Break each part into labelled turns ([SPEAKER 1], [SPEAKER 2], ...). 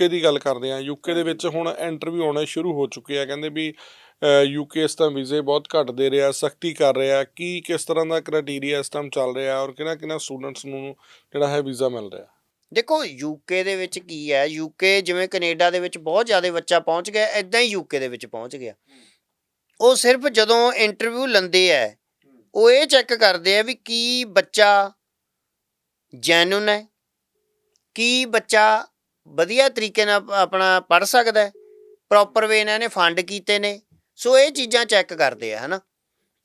[SPEAKER 1] UK ਦੀ ਗੱਲ ਕਰਦੇ ਆ ਯੂਕੇ ਦੇ ਵਿੱਚ ਹੁਣ ਇੰਟਰਵਿਊ ਆਉਣੇ ਸ਼ੁਰੂ ਹੋ ਚੁੱਕੇ ਆ। ਕਹਿੰਦੇ ਵੀ ਯੂਕੇ ਇਸ ਤਾਂ ਵੀਜ਼ੇ ਬਹੁਤ ਘੱਟ ਦੇ ਰਿਹਾ, ਸਖਤੀ ਕਰ ਰਿਹਾ। ਕੀ, ਕਿਸ ਤਰ੍ਹਾਂ ਦਾ ਕ੍ਰਾਈਟੇਰੀਆ ਇਸ ਟਾਈਮ ਚੱਲ ਰਿਹਾ ਔਰ ਕਿਹਨਾਂ ਕਿਹਨਾਂ ਸਟੂਡੈਂਟਸ ਨੂੰ ਜਿਹੜਾ ਹੈ ਵੀਜ਼ਾ ਮਿਲ ਰਿਹਾ?
[SPEAKER 2] ਦੇਖੋ ਯੂਕੇ ਦੇ ਵਿੱਚ ਕੀ ਹੈ? ਯੂਕੇ ਜਿਵੇਂ ਕੈਨੇਡਾ ਦੇ ਵਿੱਚ ਬਹੁਤ ਜ਼ਿਆਦਾ ਬੱਚਾ ਪਹੁੰਚ ਗਿਆ ਐਦਾਂ ਹੀ ਯੂਕੇ ਦੇ ਵਿੱਚ ਪਹੁੰਚ ਗਿਆ। ਉਹ ਸਿਰਫ ਜਦੋਂ ਇੰਟਰਵਿਊ ਲੈਂਦੇ ਆ, ਉਹ ਇਹ ਚੈੱਕ ਕਰਦੇ ਆ ਵੀ ਕੀ ਬੱਚਾ ਜੈਨੂਨ ਹੈ, ਕੀ ਬੱਚਾ ਵਧੀਆ ਤਰੀਕੇ ਨਾਲ ਆਪਣਾ ਪੜ ਸਕਦਾ ਹੈ ਪ੍ਰੋਪਰ ਵੇ ਇਹਨਾਂ ਨੇ ਫੰਡ ਕੀਤੇ ਨੇ, ਸੋ ਇਹ ਚੀਜ਼ਾਂ ਚੈੱਕ ਕਰਦੇ ਆ, ਹਨਾ?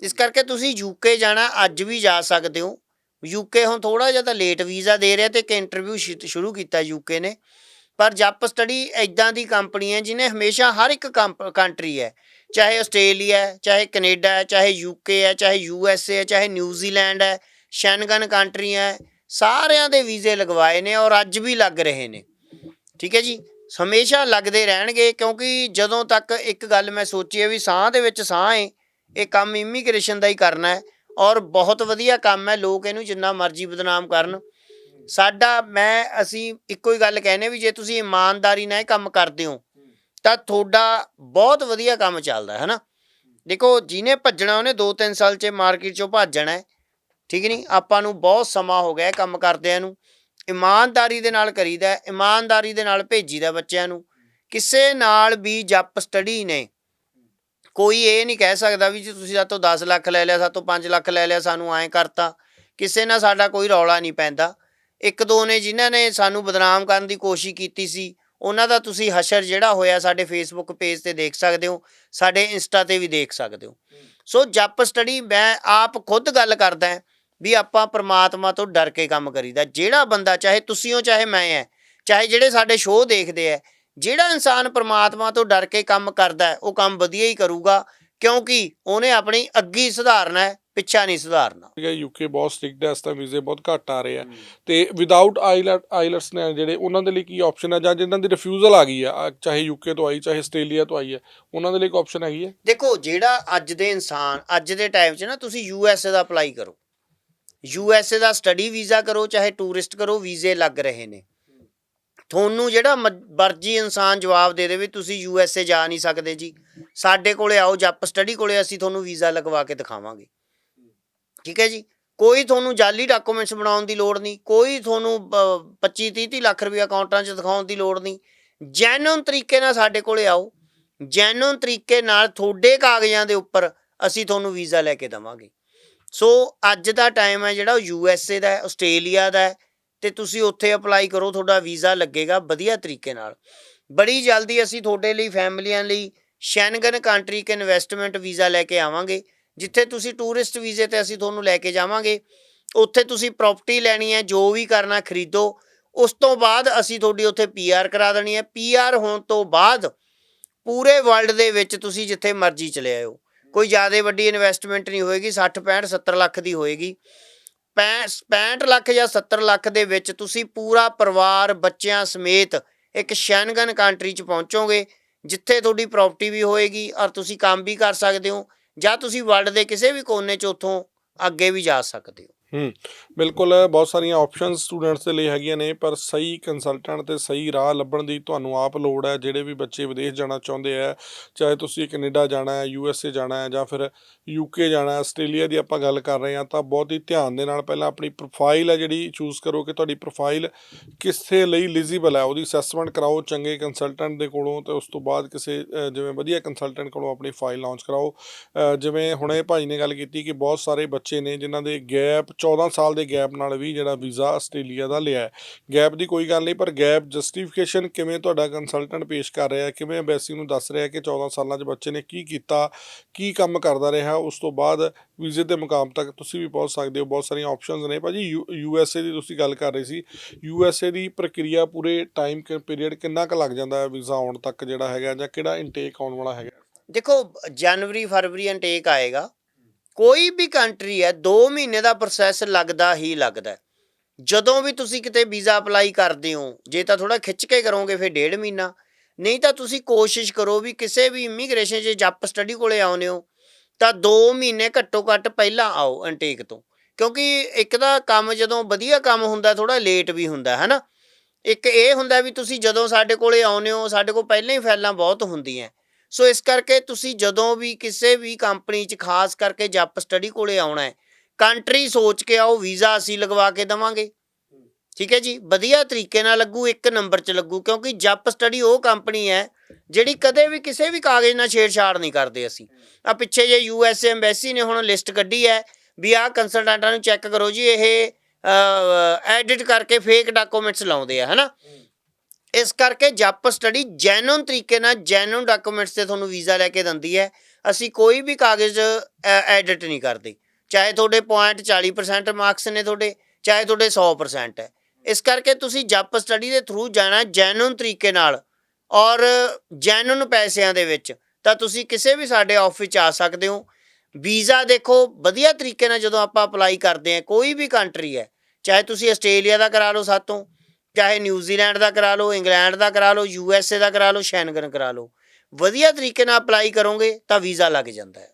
[SPEAKER 2] ਇਸ ਕਰਕੇ ਤੁਸੀਂ ਯੂਕੇ ਜਾਣਾ, ਅੱਜ ਵੀ ਜਾ ਸਕਦੇ ਹੋ। ਯੂਕੇ ਹੁਣ ਥੋੜਾ ਜਿਹਾ ਤਾਂ ਲੇਟ ਵੀਜ਼ਾ ਦੇ ਰਿਹਾ ਤੇ ਇੱਕ ਇੰਟਰਵਿਊ ਸ਼ੁਰੂ ਕੀਤਾ ਯੂਕੇ ਨੇ। ਪਰ ਜੱਪ ਸਟੱਡੀ ਐਦਾਂ ਦੀ ਕੰਪਨੀ ਹੈ ਜਿਹਨੇ ਹਮੇਸ਼ਾ ਹਰ ਇੱਕ ਕੰਟਰੀ ਹੈ। ਚਾਹੇ ਆਸਟ੍ਰੇਲੀਆ ਹੈ, ਚਾਹੇ ਕੈਨੇਡਾ ਹੈ, ਚਾਹੇ ਯੂਕੇ ਹੈ, ਚਾਹੇ ਯੂਐਸਏ ਹੈ, ਚਾਹੇ ਨਿਊਜ਼ੀਲੈਂਡ ਹੈ ਸ਼ੈਨਗਨ ਕੰਟਰੀਆਂ ਹੈ, ਸਾਰਿਆਂ ਦੇ ਵੀਜ਼ੇ ਲਗਵਾਏ ਨੇ ਔਰ ਅੱਜ ਵੀ ਲੱਗ ਰਹੇ ਨੇ। ਠੀਕ ਹੈ ਜੀ? ਹਮੇਸ਼ਾ ਲੱਗਦੇ ਰਹਿਣਗੇ ਕਿਉਂਕਿ ਜਦੋਂ ਤੱਕ ਇੱਕ ਗੱਲ ਮੈਂ ਸੋਚੀ ਹੈ ਵੀ ਸਾਹ ਦੇ ਵਿੱਚ ਸਾਹ ਹੈ ਇਹ ਕੰਮ ਇਮੀਗ੍ਰੇਸ਼ਨ ਦਾ ਹੀ ਕਰਨਾ ਹੈ ਔਰ ਬਹੁਤ ਵਧੀਆ ਕੰਮ ਹੈ ਲੋਕ ਇਹਨੂੰ ਜਿੰਨਾ ਮਰਜ਼ੀ ਬਦਨਾਮ ਕਰਨ। ਸਾਡਾ, ਮੈਂ, ਅਸੀਂ ਇੱਕੋ ਹੀ ਗੱਲ ਕਹਿੰਦੇ ਵੀ ਜੇ ਤੁਸੀਂ ਇਮਾਨਦਾਰੀ ਨਾਲ ਇਹ ਕੰਮ ਕਰਦੇ ਹੋ, ਤਾਂ ਤੁਹਾਡਾ ਬਹੁਤ ਵਧੀਆ ਕੰਮ ਚੱਲਦਾ ਹੈ ਹਨਾ? ਦੇਖੋ, ਜਿਹਨੇ ਭੱਜਣਾ ਉਹਨੇ 2-3 ਸਾਲ 'ਚ ਮਾਰਕੀਟ 'ਚੋਂ ਭੱਜਣਾ ਜਾਣਾ ਹੈ। ਠੀਕ ਨਹੀਂ? ਆਪਾਂ ਨੂੰ ਬਹੁਤ ਸਮਾਂ ਹੋ ਗਿਆ ਕੰਮ ਕਰਦਿਆਂ ਨੂੰ। ਇਮਾਨਦਾਰੀ ਦੇ ਨਾਲ ਕਰੀਦਾ ਇਮਾਨਦਾਰੀ ਦੇ ਨਾਲ ਭੇਜੀਦਾ ਬੱਚਿਆਂ ਨੂੰ। ਕਿਸੇ ਨਾਲ ਵੀ ਜੱਪ ਸਟੱਡੀ ਨੇ ਕੋਈ ਇਹ ਨਹੀਂ ਕਹਿ ਸਕਦਾ ਵੀ ਜੀ ਤੁਸੀਂ ਸਾਤੋਂ 10 ਲੱਖ ਲੈ ਲਿਆ ਸਾਤੋਂ 5 ਲੱਖ ਲੈ ਲਿਆ ਸਾਨੂੰ ਐਂ ਕਰਤਾ। ਕਿਸੇ ਨਾਲ ਸਾਡਾ ਕੋਈ ਰੌਲਾ ਨਹੀਂ ਪੈਂਦਾ। ਇੱਕ ਦੋ ਨੇ ਜਿਨ੍ਹਾਂ ਨੇ ਸਾਨੂੰ ਬਦਨਾਮ ਕਰਨ ਦੀ ਕੋਸ਼ਿਸ਼ ਕੀਤੀ ਸੀ ਉਹਨਾਂ ਦਾ ਤੁਸੀਂ ਹਸ਼ਰ ਜਿਹੜਾ ਹੋਇਆ ਸਾਡੇ ਫੇਸਬੁੱਕ ਪੇਜ ਤੇ ਦੇਖ ਸਕਦੇ ਹੋ ਸਾਡੇ ਇੰਸਟਾ ਤੇ ਵੀ ਦੇਖ ਸਕਦੇ ਹੋ। ਸੋ ਜੱਪ ਸਟੱਡੀ ਮੈਂ ਆਪ ਖੁਦ ਗੱਲ ਕਰਦਾ ਵੀ ਆਪਾਂ ਪ੍ਰਮਾਤਮਾ ਤੋਂ ਡਰ ਕੇ ਕੰਮ ਕਰੀਦਾ। ਜਿਹੜਾ ਬੰਦਾ ਚਾਹੇ ਤੁਸੀਂ ਹੋ ਚਾਹੇ ਮੈਂ ਹੈ ਚਾਹੇ ਜਿਹੜੇ ਸਾਡੇ ਸ਼ੋਅ ਦੇਖਦੇ ਆ ਜਿਹੜਾ ਇਨਸਾਨ ਪ੍ਰਮਾਤਮਾ ਤੋਂ ਡਰ ਕੇ ਕੰਮ ਕਰਦਾ ਉਹ ਕੰਮ ਵਧੀਆ ਹੀ ਕਰੂਗਾ ਕਿਉਂਕਿ ਉਹਨੇ ਆਪਣੀ ਅੱਗੀ ਸੁਧਾਰਨਾ ਹੈ ਪਿੱਛਾ ਨਹੀਂ ਸੁਧਾਰਨਾ।
[SPEAKER 1] ਠੀਕ ਹੈ ਯੂਕੇ ਬਹੁਤ ਸਟ੍ਰਿਕਟ ਹੈ ਇਸ ਤਾਂ ਵੀਜ਼ੇ ਬਹੁਤ ਘੱਟ ਆ ਰਹੇ ਆ। ਤੇ ਵਿਦਆਊਟ ਆਈਲਟਸ ਨੇ ਜਿਹੜੇ ਉਹਨਾਂ ਦੇ ਲਈ ਕੀ ਆਪਸ਼ਨ ਹੈ ਜਾਂ ਜਿਨ੍ਹਾਂ ਦੀ ਰਿਫਿਊਜ਼ਲ ਆ ਗਈ ਆ ਆ ਚਾਹੇ ਯੂਕੇ ਤੋਂ ਆਈ ਚਾਹੇ ਆਸਟ੍ਰੇਲੀਆ ਤੋਂ ਆਈ ਹੈ ਉਹਨਾਂ ਦੇ ਲਈ ਇੱਕ ਆਪਸ਼ਨ ਹੈਗੀ ਹੈ
[SPEAKER 2] ਦੇਖੋ ਜਿਹੜਾ ਅੱਜ ਦੇ ਇਨਸਾਨ ਅੱਜ ਦੇ ਟਾਈਮ 'ਚ ਨਾ ਤੁਸੀਂ ਯੂਐਸਏ ਦਾ ਅਪਲਾਈ ਕਰੋ। ਯੂ ਐਸ ਏ ਦਾ ਸਟੱਡੀ ਵੀਜ਼ਾ ਕਰੋ, ਚਾਹੇ ਟੂਰਿਸਟ ਕਰੋ, ਵੀਜ਼ੇ ਲੱਗ ਰਹੇ ਨੇ। ਤੁਹਾਨੂੰ ਜਿਹੜਾ ਮਰਜ਼ੀ ਇਨਸਾਨ ਜਵਾਬ ਦੇ ਦੇਵੇ, ਤੁਸੀਂ ਯੂ ਐਸ ਏ ਜਾ ਨਹੀਂ ਸਕਦੇ ਜੀ। ਸਾਡੇ ਕੋਲੇ ਆਓ, ਜੱਪ ਸਟੱਡੀ ਕੋਲੇ ਅਸੀਂ ਤੁਹਾਨੂੰ ਵੀਜ਼ਾ ਲਗਵਾ ਕੇ ਦਿਖਾਵਾਂਗੇ। ਠੀਕ ਹੈ ਜੀ? ਕੋਈ ਤੁਹਾਨੂੰ ਜਾਲੀ ਡਾਕੂਮੈਂਟਸ ਬਣਾਉਣ ਦੀ ਲੋੜ ਨਹੀਂ, ਕੋਈ ਤੁਹਾਨੂੰ 25 30 30 ਲੱਖ ਰੁਪਏ ਅਕਾਊਂਟਾਂ 'ਚ ਦਿਖਾਉਣ ਦੀ ਲੋੜ ਨਹੀਂ। ਜੈਨੂਨ ਤਰੀਕੇ ਨਾਲ ਸਾਡੇ ਕੋਲੇ ਆਓ ਜੈਨੂਨ ਤਰੀਕੇ ਨਾਲ ਤੁਹਾਡੇ ਕਾਗਜ਼ਾਂ ਦੇ ਉੱਪਰ ਅਸੀਂ ਤੁਹਾਨੂੰ ਵੀਜ਼ਾ ਲੈ ਕੇ ਦਵਾਂਗੇ। ਸੋ ਅੱਜ ਦਾ ਟਾਈਮ ਹੈ ਜਿਹੜਾ ਉਹ ਏ ਦਾ ਹੈ, ਆਸਟ੍ਰੇਲੀਆ ਦਾ ਹੈ, ਤੇ ਤੁਸੀਂ ਉੱਥੇ ਅਪਲਾਈ ਕਰੋ, ਤੁਹਾਡਾ ਵੀਜ਼ਾ ਲੱਗੇਗਾ ਵਧੀਆ ਤਰੀਕੇ ਨਾਲ। ਬੜੀ ਜਲਦੀ ਅਸੀਂ ਤੁਹਾਡੇ ਲਈ, ਫੈਮਲੀਆਂ ਲਈ ਸ਼ੈਨਗਨ ਕੰਟਰੀ ਕੇ ਇਨਵੈਸਟਮੈਂਟ ਵੀਜ਼ਾ ਲੈ ਕੇ ਆਵਾਂਗੇ, ਜਿੱਥੇ ਤੁਸੀਂ ਟੂਰਿਸਟ ਵੀਜ਼ੇ ਤੇ ਅਸੀਂ ਤੁਹਾਨੂੰ ਲੈ ਕੇ ਜਾਵਾਂਗੇ। ਉੱਥੇ ਤੁਸੀਂ ਪ੍ਰਾਪਰਟੀ ਲੈਣੀ ਹੈ, ਜੋ ਵੀ ਕਰਨਾ ਖਰੀਦੋ, ਉਸ ਤੋਂ ਬਾਅਦ ਅਸੀਂ ਤੁਹਾਡੀ ਉੱਥੇ ਪੀਆਰ ਕਰਾ ਦੇਣੀ ਹੈ। ਪੀਆਰ ਹੋਣ ਤੋਂ ਬਾਅਦ ਪੂਰੇ ਵਰਲਡ ਦੇ ਵਿੱਚ ਤੁਸੀਂ ਜਿੱਥੇ ਮਰਜ਼ੀ ਚਲੇ ਆਇਓ। ਕੋਈ ਜ਼ਿਆਦਾ ਵੱਡੀ ਇਨਵੈਸਟਮੈਂਟ ਨਹੀਂ ਹੋਏਗੀ 60 65 70 ਲੱਖ ਦੀ ਹੋਏਗੀ। 65 ਲੱਖ ਜਾਂ 70 ਲੱਖ ਦੇ ਵਿੱਚ ਤੁਸੀਂ ਪੂਰਾ ਪਰਿਵਾਰ, ਬੱਚਿਆਂ ਸਮੇਤ ਇੱਕ ਸ਼ੈਨਗਨ ਕੰਟਰੀ 'ਚ ਪਹੁੰਚੋਗੇ, ਜਿੱਥੇ ਤੁਹਾਡੀ ਪ੍ਰਾਪਰਟੀ ਵੀ ਹੋਏਗੀ ਔਰ ਤੁਸੀਂ ਕੰਮ ਵੀ ਕਰ ਸਕਦੇ ਹੋ ਜਾਂ ਤੁਸੀਂ ਵਰਲਡ ਦੇ ਕਿਸੇ ਵੀ ਕੋਨੇ 'ਚ ਉੱਥੋਂ ਅੱਗੇ ਵੀ ਜਾ ਸਕਦੇ ਹੋ।
[SPEAKER 1] ਹੂੰ, ਬਿਲਕੁਲ, ਬਹੁਤ ਸਾਰੀਆਂ ਆਪਸ਼ਨਸ ਸਟੂਡੈਂਟਸ ਦੇ ਲਈ ਹੈਗੀਆਂ ਨੇ, ਪਰ ਸਹੀ ਕੰਸਲਟੈਂਟ ਤੇ ਸਹੀ ਰਾਹ ਲੱਭਣ ਦੀ ਤੁਹਾਨੂੰ ਆਪ ਲੋੜ ਹੈ, ਜਿਹੜੇ ਵੀ ਬੱਚੇ ਵਿਦੇਸ਼ ਜਾਣਾ ਚਾਹੁੰਦੇ ਆ, ਚਾਹੇ ਤੁਸੀਂ ਕੈਨੇਡਾ ਜਾਣਾ ਹੈ ਏ ਜਾਣਾ ਹੈ, ਜਾਂ ਫਿਰ ਯੂਕੇ ਜਾਣਾ ਹੈ, ਆਸਟ੍ਰੇਲੀਆ ਦੀ ਆਪਾਂ ਗੱਲ ਕਰ ਰਹੇ ਹਾਂ, ਤਾਂ ਬਹੁਤ ਹੀ ਧਿਆਨ ਦੇ ਨਾਲ ਪਹਿਲਾਂ ਆਪਣੀ ਪ੍ਰੋਫਾਈਲ ਹੈ ਜਿਹੜੀ ਚੂਜ਼ ਕਰੋ ਕਿ ਤੁਹਾਡੀ ਪ੍ਰੋਫਾਈਲ ਕਿਸੇ ਲਈ ਐਲੀਜੀਬਲ ਹੈ, ਉਹਦੀ ਅਸੈਸਮੈਂਟ ਕਰਾਓ, ਚੰਗੇ ਕੰਸਲਟੈਂਟ ਦੇ ਕੋਲੋਂ, ਤੇ ਉਸ ਤੋਂ ਬਾਅਦ ਕਿਸੇ ਜਿਵੇਂ ਵਧੀਆ ਕੰਸਲਟੈਂਟ ਕੋਲੋਂ ਆਪਣੀ ਫਾਈਲ ਲਾਂਚ ਕਰਾਓ। ਜਿਵੇਂ ਹੁਣੇ ਭਾਈ ਨੇ ਗੱਲ ਕੀਤੀ ਕਿ ਬਹੁਤ ਸਾਰੇ ਬੱਚੇ ਨੇ, ਜਿਨ੍ਹਾਂ ਦੇ ਗੈਪ 14 ਸਾਲ ਦੇ ਗੈਪ ਨਾਲ ਵੀ ਜਿਹੜਾ ਵੀਜ਼ਾ ਆਸਟ੍ਰੇਲੀਆ ਦਾ ਲਿਆ ਗੈਪ ਦੀ ਕੋਈ ਗੱਲ ਨਹੀਂ, ਪਰ ਗੈਪ ਜਸਟੀਫਿਕੇਸ਼ਨ ਕਿਵੇਂ ਤੁਹਾਡਾ ਕੰਸਲਟੈਂਟ ਪੇਸ਼ ਕਰ ਰਿਹਾ ਕਿਵੇਂ ਐਮਬੈਸੀ ਨੂੰ ਦੱਸ ਰਿਹਾ ਕਿ 14 ਸਾਲਾਂ 'ਚ ਬੱਚੇ ਨੇ ਕੀ ਕੀਤਾ, ਕੀ ਕੰਮ ਕਰਦਾ ਰਿਹਾ, ਉਸ ਤੋਂ ਬਾਅਦ ਵੀਜ਼ੇ ਦੇ ਮੁਕਾਮ ਤੱਕ ਤੁਸੀਂ ਵੀ ਪਹੁੰਚ ਸਕਦੇ ਹੋ। ਬਹੁਤ ਸਾਰੀਆਂ ਆਪਸ਼ਨਸ ਨੇ ਭਾਜੀ, ਯੂ ਐਸ ਏ ਦੀ ਤੁਸੀਂ ਗੱਲ ਕਰ ਰਹੇ ਸੀ। ਯੂ ਐਸ ਏ ਦੀ ਪ੍ਰਕਿਰਿਆ ਪੂਰੇ ਟਾਈਮ ਪੀਰੀਅਡ ਕਿੰਨਾ ਕੁ ਲੱਗ ਜਾਂਦਾ ਹੈ ਵੀਜ਼ਾ ਆਉਣ ਤੱਕ ਜਿਹੜਾ ਹੈਗਾ ਜਾਂ ਕਿਹੜਾ ਇਨਟੇਕ ਆਉਣ ਵਾਲਾ ਹੈਗਾ?
[SPEAKER 2] ਦੇਖੋ ਜਨਵਰੀ ਫਰਵਰੀ ਇਨਟੇਕ ਆਏਗਾ। ਕੋਈ ਵੀ ਕੰਟਰੀ ਹੈ 2 ਮਹੀਨੇ ਦਾ ਪ੍ਰੋਸੈਸ ਲੱਗਦਾ ਹੀ ਲੱਗਦਾ ਜਦੋਂ ਵੀ ਤੁਸੀਂ ਕਿਤੇ ਵੀਜ਼ਾ ਅਪਲਾਈ ਕਰਦੇ ਹੋ, ਜੇ ਤਾਂ ਥੋੜਾ ਖਿੱਚ ਕੇ ਕਰੋਗੇ ਫਿਰ ਡੇਢ ਮਹੀਨਾ। ਨਹੀਂ ਤਾਂ ਤੁਸੀਂ ਕੋਸ਼ਿਸ਼ ਕਰੋ ਵੀ ਕਿਸੇ ਵੀ ਇਮੀਗ੍ਰੇਸ਼ਨ 'ਚ ਜੱਪ ਸਟੱਡੀ ਕੋਲੇ ਆਉਨੇ ਹੋ, ਤਾਂ 2 ਮਹੀਨੇ ਘੱਟੋ ਘੱਟ ਪਹਿਲਾਂ ਆਓ ਅਨਟੇਕ ਤੋਂ। ਕਿਉਂਕਿ ਇੱਕ ਦਾ ਕੰਮ ਜਦੋਂ ਵਧੀਆ ਕੰਮ ਹੁੰਦਾ ਥੋੜਾ ਲੇਟ ਵੀ ਹੁੰਦਾ ਹੈ ਨਾ ਇੱਕ ਇਹ ਹੁੰਦਾ ਵੀ ਤੁਸੀਂ ਜਦੋਂ ਸਾਡੇ ਕੋਲੇ ਆਉਂਦੇ ਹੋ, ਸਾਡੇ ਕੋਲ ਪਹਿਲਾਂ ਹੀ ਫਾਈਲਾਂ ਬਹੁਤ ਹੁੰਦੀਆਂ। ਸੋ ਇਸ ਕਰਕੇ ਤੁਸੀਂ ਜਦੋਂ ਵੀ ਕਿਸੇ ਵੀ ਕੰਪਨੀ 'ਚ ਖਾਸ ਕਰਕੇ ਜੱਪ ਸਟੱਡੀ ਕੋਲੇ ਆਉਣਾ ਹੈ ਕੰਟਰੀ ਸੋਚ ਕੇ ਆਓ ਵੀਜ਼ਾ ਅਸੀਂ ਲਗਵਾ ਕੇ ਦਵਾਂਗੇ। ਠੀਕ ਹੈ ਜੀ? ਵਧੀਆ ਤਰੀਕੇ ਨਾਲ ਲੱਗੂ, ਇੱਕ ਨੰਬਰ 'ਚ ਲੱਗੂ, ਕਿਉਂਕਿ ਜੱਪ ਸਟੱਡੀ ਉਹ ਕੰਪਨੀ ਹੈ, ਜਿਹੜੀ ਕਦੇ ਵੀ ਕਿਸੇ ਵੀ ਕਾਗਜ਼ ਨਾਲ ਛੇੜਛਾੜ ਨਹੀਂ ਕਰਦੇ ਅਸੀਂ। ਆ ਪਿੱਛੇ ਜੇ ਯੂ ਐਸ ਐਮਬੈਸੀ ਨੇ ਹੁਣ ਲਿਸਟ ਕੱਢੀ ਹੈ, ਵੀ ਆਹ ਕੰਸਲਟੈਂਟਾਂ ਨੂੰ ਚੈੱਕ ਕਰੋ ਜੀ, ਇਹ ਐਡਿਟ ਕਰਕੇ ਫੇਕ ਡਾਕੂਮੈਂਟਸ ਲਾਉਂਦੇ ਆ, ਹਨਾ? ਇਸ ਕਰਕੇ ਜੱਪ ਸਟੱਡੀ ਜੈਨੂਨ ਤਰੀਕੇ ਨਾਲ ਜੈਨੂਨ ਡਾਕੂਮੈਂਟਸ ਤੇ ਤੁਹਾਨੂੰ ਵੀਜ਼ਾ ਲੈ ਕੇ ਦਿੰਦੀ ਹੈ। ਅਸੀਂ ਕੋਈ ਵੀ ਕਾਗਜ਼ ਐਡਿਟ ਨਹੀਂ ਕਰਦੇ। ਚਾਹੇ ਤੁਹਾਡੇ ਪੁਆਇੰਟ 40% ਮਾਰਕਸ ਨੇ ਤੁਹਾਡੇ, ਚਾਹੇ ਤੁਹਾਡੇ 100% ਹੈ। ਇਸ ਕਰਕੇ ਤੁਸੀਂ ਜੱਪ ਸਟੱਡੀ ਦੇ ਥਰੂ ਜਾਣਾ ਜੈਨੂਨ ਤਰੀਕੇ ਨਾਲ। ਔਰ ਜੈਨੂਨ ਪੈਸਿਆਂ ਦੇ ਵਿੱਚ, ਤਾਂ ਤੁਸੀਂ ਕਿਸੇ ਵੀ ਸਾਡੇ ਆਫਿਸ 'ਚ ਆ ਸਕਦੇ ਹੋ। ਵੀਜ਼ਾ ਦੇਖੋ, ਵਧੀਆ ਤਰੀਕੇ ਨਾਲ ਜਦੋਂ ਆਪਾਂ ਅਪਲਾਈ ਕਰਦੇ ਹਾਂ, ਕੋਈ ਵੀ ਕੰਟਰੀ ਹੈ, ਚਾਹੇ ਤੁਸੀਂ ਆਸਟ੍ਰੇਲੀਆ ਦਾ ਕਰਾ ਲਓ ਸਾਤੋਂ ਚਾਹੇ ਨਿਊਜ਼ੀਲੈਂਡ ਦਾ ਕਰਾ ਲਓ, ਇੰਗਲੈਂਡ ਦਾ ਕਰਾ ਲਓ, ਯੂ ਐਸ ਏ ਦਾ ਕਰਾ ਲਓ, ਸ਼ੈਨਗਨ ਕਰਾ ਲਓ। ਵਧੀਆ ਤਰੀਕੇ ਨਾਲ ਅਪਲਾਈ ਕਰੋਗੇ ਤਾਂ ਵੀਜ਼ਾ ਲੱਗ ਜਾਂਦਾ ਹੈ।